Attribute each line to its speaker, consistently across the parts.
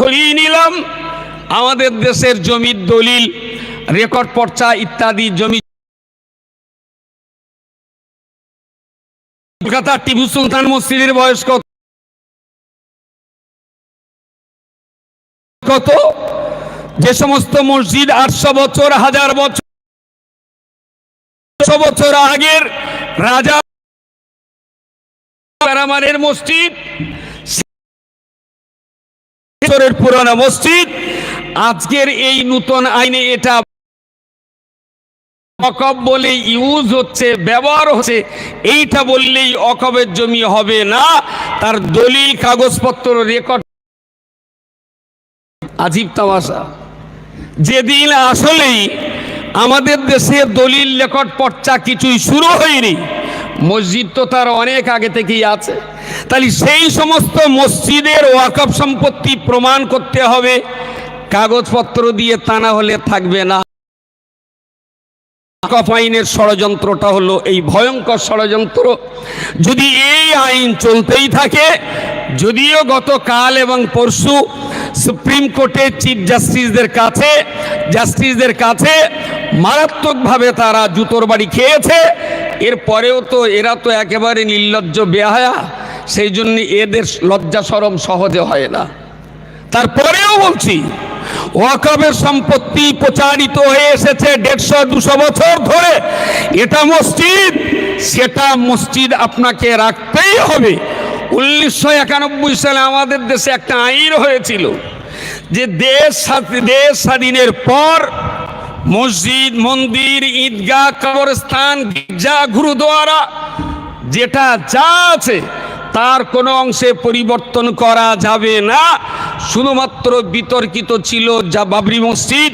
Speaker 1: ধরিয়ে নিলাম। আমাদের দেশের জমির দলিল, রেকর্ড পর্চা ইত্যাদি জমি কলকাতা টিপু সুলতান মসজিদের বয়স কত? কত? যে সমস্ত মসজিদ আটশো বছর, হাজার বছর বছর আগের রাজা মসজিদ বছরের পুরানো মসজিদ। আজকের এই নূতন আইনে এটা অকব বলে ইউজ হচ্ছে, ব্যবহার হচ্ছে। এইটা বললেই অকবের জমি হবে না। তার দলিল, কাগজপত্র রেকর্ড আজীব তামাশা। যেদিন আসলেই আমাদের দেশে দলিল রেকর্ড পর্চা কিছুই শুরু হয়নি। মসজিদ তো তার অনেক আগে থেকেই আছে। তাহলে সেই সমস্ত মসজিদের ওয়াকফ সম্পত্তি প্রমাণ করতে হবে। কাগজপত্র দিয়ে তা না হলে থাকবে না। ওয়াকফ আইনের ষড়যন্ত্রটা হলো এই ভয়ঙ্কর ষড়যন্ত্র। যদি এই আইন চলতেই থাকে, যদিও গতকাল এবং পরশু সুপ্রিম কোর্টের চিফ জাস্টিসদের কাছে জাস্টিসদের কাছে মারাত্মকভাবে তারা জুতোর বাড়ি খেয়েছে। এরপরেও তো এরা তো একেবারে নির্লজ্জ বেহায়া, সেই জন্য এদের লজ্জা সরম সহজে হয় না। তারপরেও বলছি ওয়াকবের সম্পত্তি প্রচারিত হয়ে এসেছে দেড়শো দুশো বছর ধরে। এটা মসজিদ, সেটা মসজিদ আপনাকে রাখতেই হবে। উনিশশো একানব্বই সালে আমাদের দেশে একটা আইন হয়েছিল যে দেশ দেশ স্বাধীনের পর মসজিদ, মন্দির, ঈদগাহ, কবরস্থান, গির্জা, গুরুদুয়ারা, যেটা যা আছে, তার কোনো অংশে পরিবর্তন করা যাবে না। শুধুমাত্র বিতর্কিত ছিল যা বাবরি মসজিদ,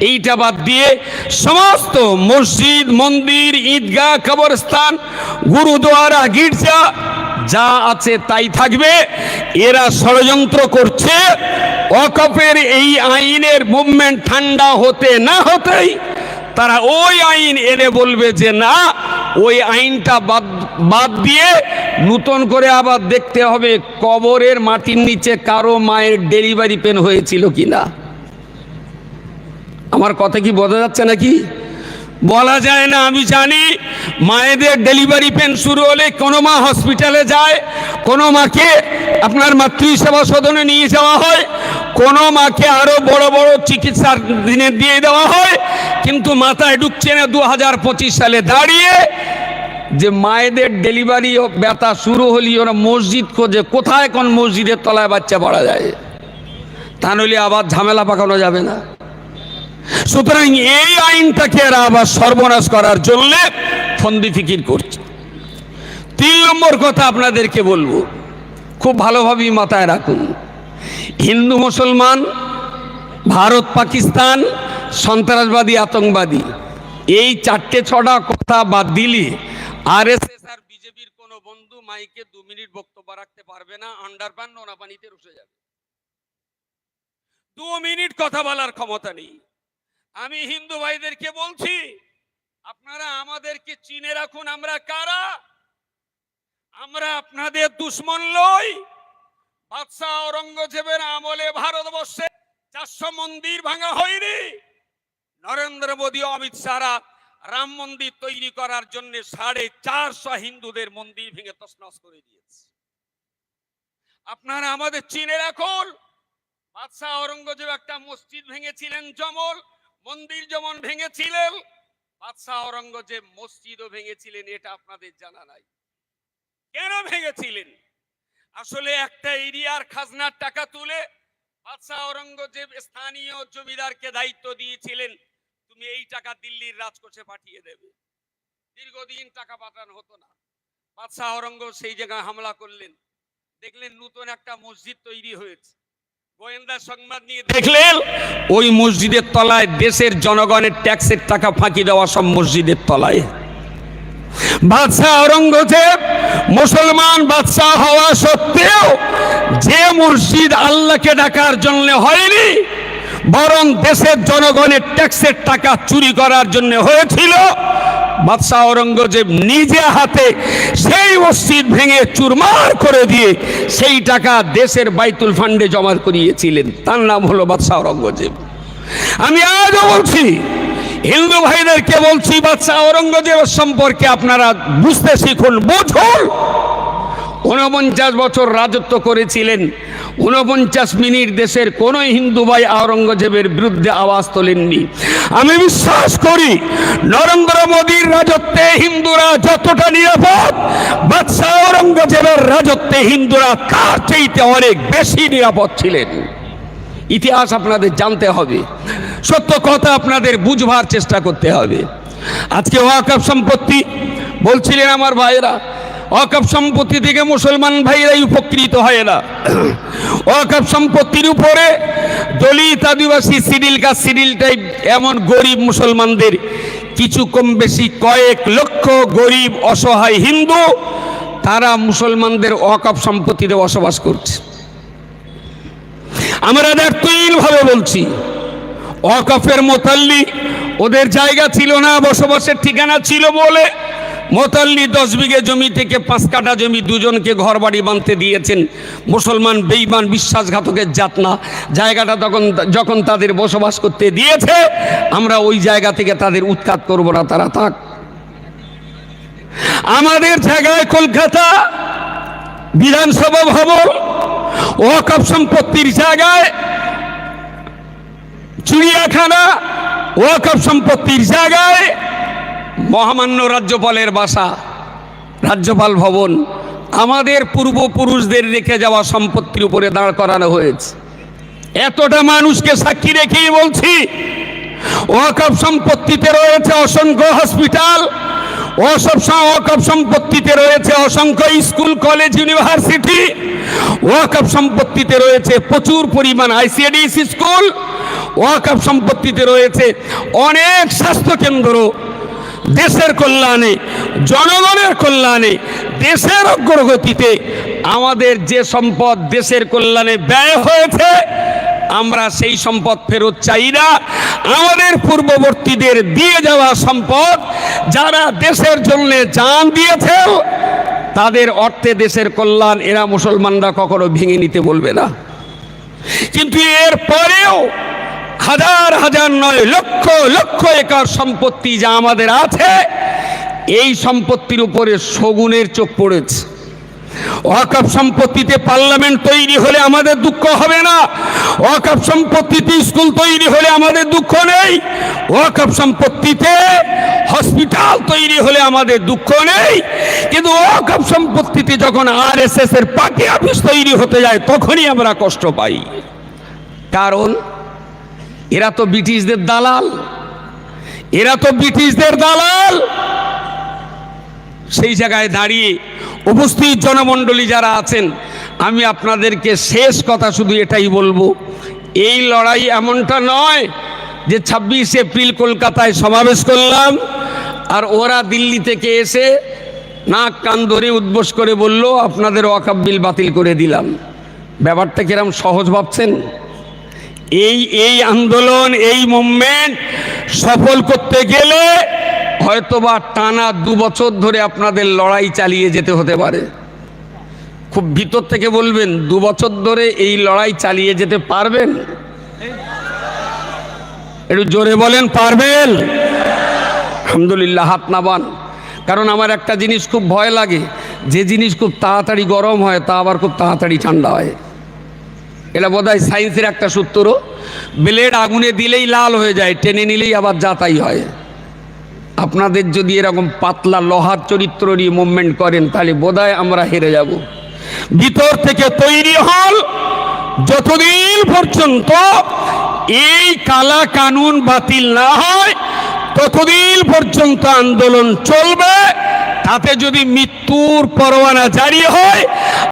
Speaker 1: এইটা বাদ দিয়ে সমস্ত মসজিদ, মন্দির, ঈদগাহ, কবরস্থান, গুরুদুয়ারা, গির্জা যা আছে তাই থাকবে। এরা ষড়যন্ত্র করছে। অকপের এই আইনের মুভমেন্ট ঠান্ডা হতে না হতেই তারা ওই আইন এনে বলবে যে, না, ওই আইনটা বাদ বাদ দিয়ে নূতন করে আবার দেখতে হবে কবরের মাটির নিচে কারও মায়ের ডেলিভারি পেন হয়েছিল কি না আমার কথা কি বোঝা যাচ্ছে নাকি? বলা যায় না, আমি জানি। মায়েদের ডেলিভারি পেন শুরু হলে কোনো মা হসপিটালে যায়, কোনো মাকে আপনার মাতৃ সেবা সদনে নিয়ে যাওয়া হয়, কোনো মাকে আরও বড় বড় চিকিৎসার দিনে দিয়ে দেওয়া হয়। কিন্তু মাথায় ঢুকছে না দু হাজার পঁচিশ সালে দাঁড়িয়ে যে মায়েদের ডেলিভারি ব্যথা শুরু হলি ওরা মসজিদ খোঁজে, কোথায় কোন মসজিদের তলায় বাচ্চা পড়া যায়। তা নইলে আবার ঝামেলা পাকানো যাবে না। সুতরাং এই আইনটাকে এরা আবার সর্বনাশ করার জন্য ফন্দি ফিকির করছে। তিন নম্বর কথা আপনাদেরকে বলব, খুব ভালোভাবেই মাথায় রাখুন। হিন্দু, মুসলমান, ভারত, পাকিস্তান, সন্ত্রাসবাদী, আতঙ্কবাদী, এই চারটে ছটা কথা বাদ দিলে আর এস এস আর বিজেপির কোনো বন্ধু মাইকে দু মিনিট বক্তব্য রাখতে পারবে না আন্ডারপ্যান নোনা পানিতে রসে যাবে। দু মিনিট কথা বলার ক্ষমতা নেই। আমি হিন্দু ভাইদেরকে বলছি, আপনারা আমাদেরকে চিনে রাখুন আমরা কারা? আমরা আপনাদের দুশ্মন লই বাদশাহ ঔরঙ্গজেবের আমলে ভারতবর্ষে চারশো মন্দির ভাঙা হয়নি। নরেন্দ্র মোদী অমিত শাহরা রাম মন্দির তৈরি করার জন্য সাড়ে চারশো হিন্দুদের মন্দির ভেঙে তসনস করে দিয়েছে। আপনারা আমাদের চিনে রাখুন। বাদশাহ ঔরঙ্গজেব একটা মসজিদ ভেঙেছিলেন জমল। মন্দির যেমন ভেঙেছিলেন, বাদশাহ ঔরঙ্গজেব মসজিদও ভেঙেছিলেন, এটা আপনাদের জানা নাই। কেন ভেঙেছিলেন? আসলে একটা এরিয়ার খাজনার টাকা তুলে বাদশাহ ঔরঙ্গজেব স্থানীয় জমিদারকে দায়িত্ব দিয়েছিলেন, তুমি এই টাকা দিল্লির রাজকোষে পাঠিয়ে দেবে। দীর্ঘদিন টাকা পাঠানো হতো না। বাদশাহ ঔরঙ্গজেব সেই জায়গায় হামলা করলেন। দেখলেন নতুন একটা মসজিদ তৈরি হয়েছে। গোয়েন্দা সংবাদ নিয়ে দেখলেন, ওই মসজিদের তলায় দেশের জনগণের ট্যাক্সের টাকা ফাঁকি দেওয়া সব মসজিদের তলায়। বাদশাহ ঔরঙ্গজেব মুসলমান বাদশাহ হওয়া সত্ত্বেও যে মসজিদ আল্লাহকে ডাকার জন্য হয়নি, বরং দেশের জনগণের ট্যাক্সের টাকা চুরি করার জন্য হয়েছিল বাদশাহ ঔরঙ্গজেব নিজে হাতে সেই মসজিদ ভেঙে চুরমার করে দিয়ে সেই টাকা দেশের বাইতুল ফান্ডে জমা করিয়েছিলেন। তার নাম হলো বাদশাহ ঔরঙ্গজেব। আমি আজও বলছি, হিন্দু ভাইদেরকে বলছি, বাদশাহ ঔরঙ্গজেবের সম্পর্কে আপনারা বুঝতে শিখুন, বুঝুন। ঊনপঞ্চাশ বছর রাজত্ব করেছিলেন ঊনপঞ্চাশ মিনিট দেশের কোনো হিন্দু ভাই আওরঙ্গজেবের বিরুদ্ধে আওয়াজ তোলেননি। আমি বিশ্বাস করি, নরেন্দ্র মোদীর রাজত্বে হিন্দুরা যতটা নিরাপদ, বাদশাহ আওরঙ্গজেবের রাজত্বে হিন্দুরা তার চাইতে অনেক বেশি নিরাপদ ছিলেন। ইতিহাস আপনাদের জানতে হবে, সত্য কথা আপনাদের বুঝবার চেষ্টা করতে হবে। আজকে ওয়াকফ সম্পত্তি বলছিলেন আমার ভাইয়েরা ওয়াকফ সম্পত্তি থেকে মুসলমান ভাইরাই উপকৃত হয় না। ওয়াকফ সম্পত্তির উপরে দলিত আদিবাসী সিডিল কাজ সিডিল টাইপ এমন গরিব মুসলমানদের কিছু কম বেশি কয়েক লক্ষ গরিব অসহায় হিন্দু, তারা মুসলমানদের ওয়াকফ সম্পত্তিতে বসবাস করছে। আমরা ভাবে বলছি অকফের মোতাল্লি ওদের জায়গা ছিল না, বসবাসের ঠিকানা ছিল বলে মোতাল্লি দশ বিঘে জমি থেকে পাঁচ কাটা জমি দুজনকে ঘর বাড়ি বাঁধতে দিয়েছেন। মুসলমান, বেইমান, বিশ্বাসঘাতকের জাত না জায়গাটা তখন, যখন তাদের বসবাস করতে দিয়েছে, আমরা ওই জায়গা থেকে তাদের উৎখাত করব না, তারা থাক। আমাদের জায়গায় কলকাতা বিধানসভা ভবন, ওয়াকফ সম্পত্তির জায়গায় চিড়িয়াখানা, ওয়াকফ সম্পত্তির জায়গায় মহামান্য রাজ্যপালের বাসা, রাজ্যপাল ভবন, আমাদের পূর্বপুরুষদের রেখে যাওয়া সম্পত্তির উপরে দাঁড় করানো হয়েছে। এতটা মানুষকে সাক্ষী রেখেই বলছি, ওয়াকফ সম্পত্তিতে রয়েছে অসংখ্য হসপিটাল ওয়াকফ সম্পত্তিতে রয়েছে অসংখ্য স্কুল, কলেজ, ইউনিভার্সিটি, ওয়াকফ সম্পত্তিতে রয়েছে প্রচুর পরিমাণ আইসিএডিস স্কুল, ওয়াকফ সম্পত্তিতে রয়েছে অনেক স্বাস্থ্যকেন্দ্র দেশের কল্যাণে, জনগণের কল্যাণে, দেশের অগ্রগতিতে আমাদের যে সম্পদ দেশের কল্যাণে ব্যয় হয়েছে, আমরা সেই সম্পদ ফেরত চাই না। আমাদের পূর্ববর্তীদের দিয়ে যাওয়া সম্পদ যারা দেশের জন্য জান দিয়েছে তাদের অর্থে দেশের কল্যাণ এরা মুসলমানরা কখনো ভেঙে নিতে বলবে না। কিন্তু এর পরেও হাজার হাজার নয়, লক্ষ লক্ষ একর সম্পত্তি যা আমাদের আছে, এই সম্পত্তির উপরে শগুনের চোখ পড়েছে। ওয়াকফ সম্পত্তিতে পার্লামেন্ট তৈরি হলে আমাদের দুঃখ হবে না। ওয়াকফ সম্পত্তিতে স্কুল তৈরি হলে আমাদের দুঃখ নেই। ওয়াকফ সম্পত্তিতে হসপিটাল তৈরি হলে আমাদের দুঃখ নেই। কিন্তু ওয়াকফ সম্পত্তিতে যখন আর এস এর পার্টি অফিস তৈরি হতে যায়, তখনই আমরা কষ্ট পাই। কারণ এরা তো ব্রিটিশদের দালাল। এরা তো ব্রিটিশদের দালাল। সেই জায়গায় দাঁড়িয়ে উপস্থিত জনমণ্ডলী যারা আছেন, আমি আপনাদেরকে শেষ কথা শুধু এটাই বলব, এই লড়াই এমনটা নয় যে ছাব্বিশ এপ্রিল কলকাতায় সমাবেশ করলাম আর ওরা দিল্লি থেকে এসে নাক কান ধরে উদ্বোস করে বলল, আপনাদের ওয়াকাব বিল বাতিল করে দিলাম। ব্যাপারটা কিরম সহজ ভাবছেন? এই এই আন্দোলন, এই মুভমেন্ট সফল করতে গেলে হয়তোবা টানা দু বছর ধরে আপনাদের লড়াই চালিয়ে যেতে হতে পারে। খুব ভিতর থেকে বলবেন, দু বছর ধরে এই লড়াই চালিয়ে যেতে পারবেন? একটু জোরে বলেন, পারবেন? আলহামদুলিল্লাহ, হাত নাবান। কারণ আমার একটা জিনিস খুব ভয় লাগে, যে জিনিস খুব তাড়াতাড়ি গরম হয়, তা আবার খুব তাড়াতাড়ি ঠান্ডা হয়। এটা বোধ হয় সায়েন্সের একটা সূত্র। ব্লেড আগুনে দিলেই লাল হয়ে যায়, টেনে নিলেই আবার যাতাই হয়। আপনাদের যদি এরকম পাতলা লোহার চরিত্র নিয়ে মুভমেন্ট করেন, তাহলে বোধহয় আমরা হেরে যাব। ভিতর থেকে তৈরি হল যতদিন পর্যন্ত এই কালা কানুন বাতিল না হয়, ততদিন পর্যন্ত আন্দোলন চলবে। তাতে যদি মৃত্যুর পরোয়ানা জারি হয়